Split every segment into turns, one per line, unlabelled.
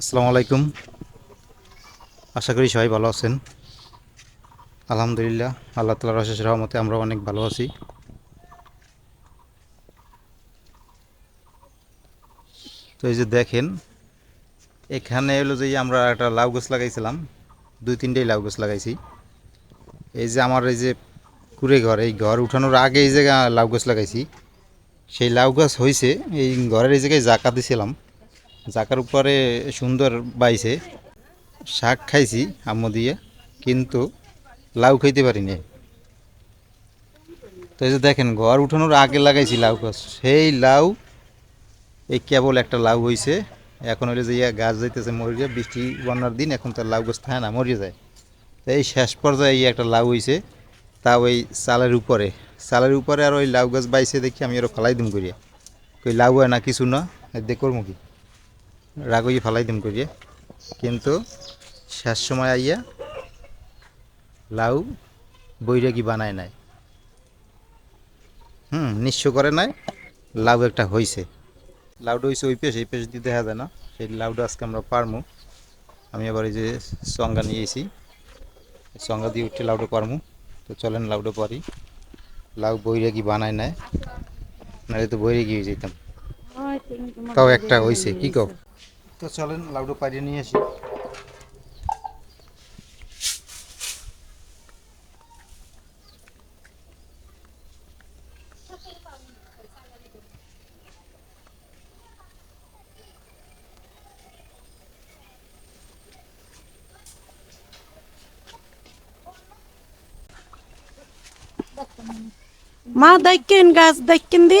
আসসালামু আলাইকুম। আশা করি সবাই ভালো আছেন। আলহামদুলিল্লাহ, আল্লাহ তালার অশেষ রহমতে আমরা অনেক ভালো আছি। তো এই যে দেখেন, এখানে হলো যে আমরা একটা লাউ গাছ লাগাইছিলাম। দুই, তিনটেই লাউ গাছ লাগাইছি। এই যে আমার এই যে কুড়ে ঘর, এই ঘর উঠানোর আগে এই জায়গায় লাউ গাছ লাগাইছি। সেই লাউ গাছ হয়েছে এই ঘরের এই জায়গায় জাকা দিছিলাম। জাকার উপরে সুন্দর বাইছে। শাক খাইছি আম্মু দিয়ে, কিন্তু লাউ খাইতে পারিনি তো এই যে দেখেন, ঘর উঠানোর আগে লাগাইছি লাউ গাছ। সেই লাউ, এই কেবল একটা লাউ হয়েছে এখন হইলে যে ইয়া গাছ যাইতেছে মরিয়া বৃষ্টি বন্যার দিন এখন তো আর লাউ গাছ থাকে না মরিয়ে যায়। তো এই শেষ পর্যায়ে এই একটা লাউ হয়েছে তা ওই চালের উপরে। চালের উপরে আর ওই লাউ গাছ বাইছে দেখি আমি আরও ফালাই দিম করিয়া। কই লাউ হয় না কিছু না দেখ কি? রাগই ফালাই দিম করিয়া কিন্তু শেষ সময় আইয়া লাউ বৈরাগী বানায় নাই। হুম নিঃস্ব করে নাই লাউ একটা হইছে। লাউটা হয়েছে ওই পেশ এই পেশ দিয়ে দেখা যায় না। সেই লাউটা আজকে আমরা পারমু। আমি আবার এই যে সঙ্গা নিয়ে এসি সঙ্গা দিয়ে উঠে লাউটা পারমু। তো চলেন লাউটা পারি। লাউ বৈরাগী বানায় নাই। নাহলে তো বইরে গিয়ে যেতাম তাও একটা হইছে। কি কও? তো চলেন লাউডো পাড়িয়ে নিয়ে আসি।
মা দেখেন গাছ দেখেন দি।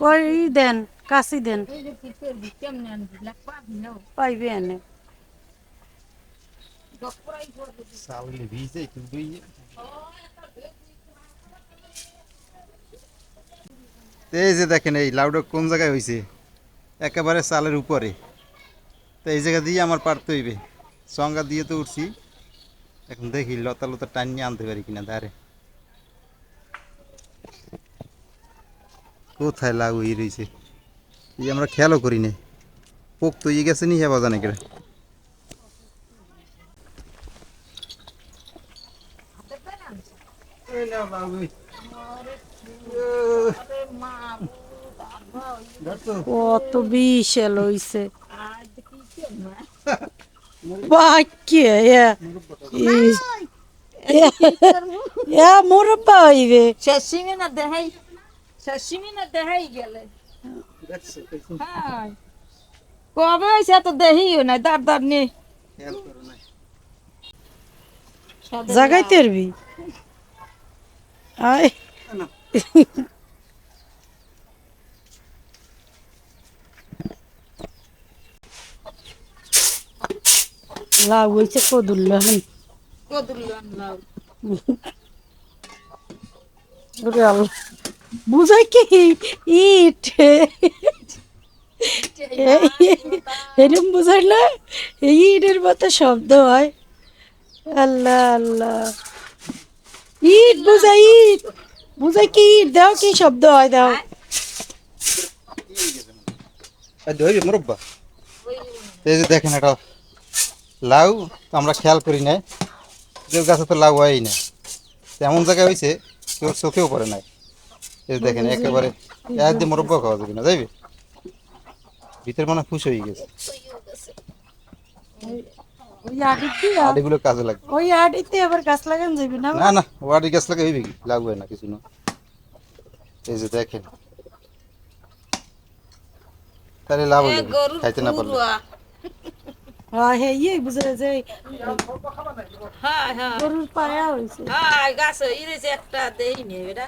কই দেন, কাশি দেন।
এই যে দেখেন, এই লাউডা কোন জায়গায় হয়েছে একেবারে চালের উপরে। তো এই জায়গা দিয়ে আমার পারতে হইবে। সঙ্গা দিয়ে তো উঠছি। এখন দেখি লতা লতা টানিয়ে আনতে পারি কিনা ধারে কোথায় লাউ হয়ে রয়েছে এই আমরা খেয়ালও করি না পোক তো ইয়ে গেছে নি হ্যাঁ জানে কেটে
কত বিশাল হইছে। বাক্যে এ মুরব্বা হইবে।
Shashimi na dehai. Shashimi na dehai gele. হ্যাঁ। কবে হয়েছে তো দেহিও না দার দার নে
জাগাইতে পারবি? আয়। লাউ হইছে কদুল্লাহ।
কদুল্লান লাউ।
ওরে আল্লাহ। বুঝাই কি? ইট। এরম বুঝাইলে ইটের মতো শব্দ হয়। আল্লাহ আল্লাহ। ইট বুঝাই ইট। বুঝাই কি ইট? দাও কি শব্দ হয়, দাও।
মুরব্বা। এই যে দেখেন এটা লাউ, আমরা খেয়াল করি না যে গাছে তো লাউ হয়ই না। এমন জায়গায় হয়েছে কেউ চোখেও পড়ে নাই। এই দেখেন একেবারে একদিন মুরব্বা খাওয়া যাবে না যাইবে ভিতরে মনে খুশ হয়ে গেছে।
ওই আডিতে দিয়া
আড়িগুলো কাজে লাগবে।
ওই আডিতে আবার গাছ লাগান যাবি না?
না না ওয়ার্ডি গাছ লাগে হইবে কি? লাগবে না কিছু না। এই যে দেখেন। তাহলে লাভ হইবে খাইতে না পারলে।
হ্যাঁ হে ইয়ে বুঝে যে
হ্যাঁ হ্যাঁ।
গরুর পায়া হয়েছে
হ্যাঁ গাছ ইরেছে একটা দেই নে এটা।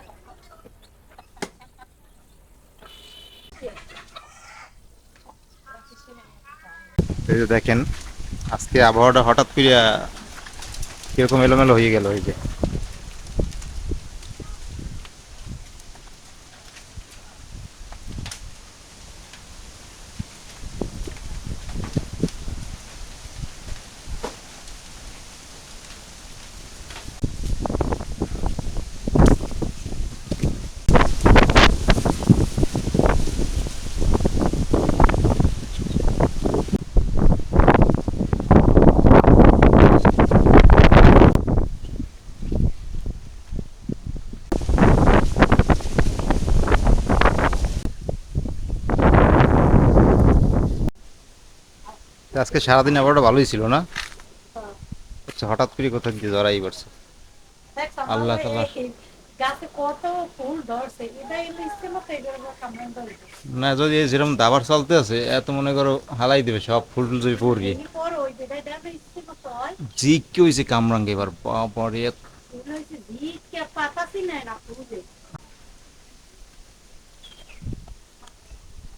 এই যে দেখেন আজকে আবহাওয়াটা হঠাৎ করে কীরকম এলোমেলো হয়ে গেল এই যে। আজকে সারাদিন আবহাওয়াটা ভালোই ছিল না? আচ্ছা হঠাৎ করে কোথাও দিয়ে জড়াই পড়ছে। আল্লাহ তাআলা। না যদি এই যেরকম দাবার চলতে আছে এত মনে করো হালাই দেবে সব ফুল টুল যদি
হয়।
জি কি হয়েছে কামরাঙ্গে এবার
ফুলে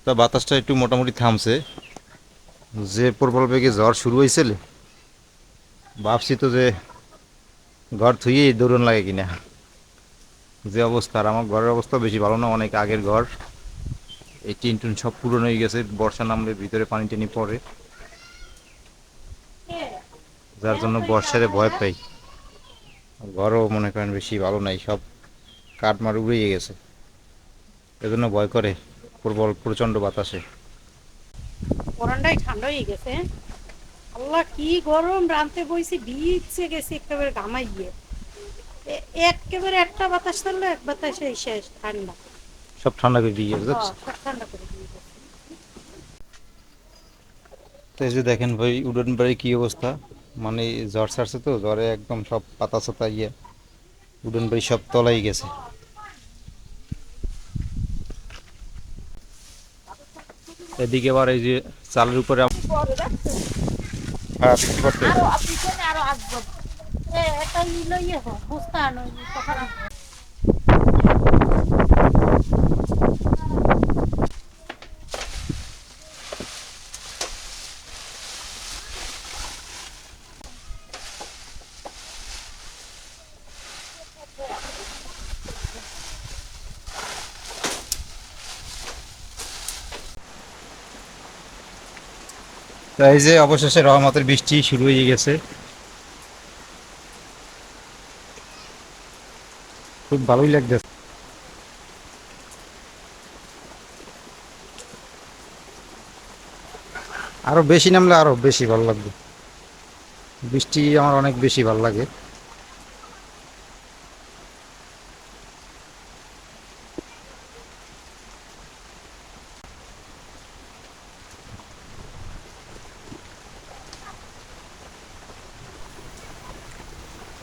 তা বাতাসটা একটু মোটামুটি থামছে। যে প্রবল বেগে জ্বর শুরু হয়েছিল ভাবছি তো যে ঘর থুয়েই দৌড়ন লাগে কিনা। যে অবস্থা, আর আমার ঘরের অবস্থা বেশি ভালো না, অনেক আগের ঘর। এই টিন টুন সব পুরনো হয়ে গেছে, বর্ষা নামলে ভিতরে পানি টানি পড়ে। যার জন্য বর্ষারে ভয় পাই। ঘরও মনে করেন বেশি ভালো নাই, সব কাঠ মার উড়িয়ে গেছে। এজন্য ভয় করে প্রবল, প্রচণ্ড বাতাসে।
পরানটাই ঠান্ডা হয়ে গেছে। আল্লাহ কি গরম! রানতে বইছি ভিজছে গেছে একেবারে ঘামাই গিয়ে। একেবারে একটা বাতাস ধরলো এক বাতাসে শেষ ঠান্ডা।
সব ঠান্ডা করে দিয়ে গেছে
হ্যাঁ, ঠান্ডা করে দিয়ে গেছে।
তো এই যে দেখেন ভাই উডন বাড়ি কি অবস্থা? মানে জ্বর ছাড়ছে তো জ্বরে একদম সব পাতা সাতা ইয়ে উডন বাড়ি সব তলাই গেছে। এদিকে আবার এই যে চালের উপরে হ্যাঁ,
আরও আরও আসব এ এটা নিলো ইয়ে হোক বুঝতে
এই যে অবশেষে রহমতের বৃষ্টি শুরু হয়ে গেছে। খুব ভালোই লাগতেছে। আরও বেশি নামলে আরও বেশি ভালো লাগবে। বৃষ্টি আমার অনেক বেশি ভালো লাগে।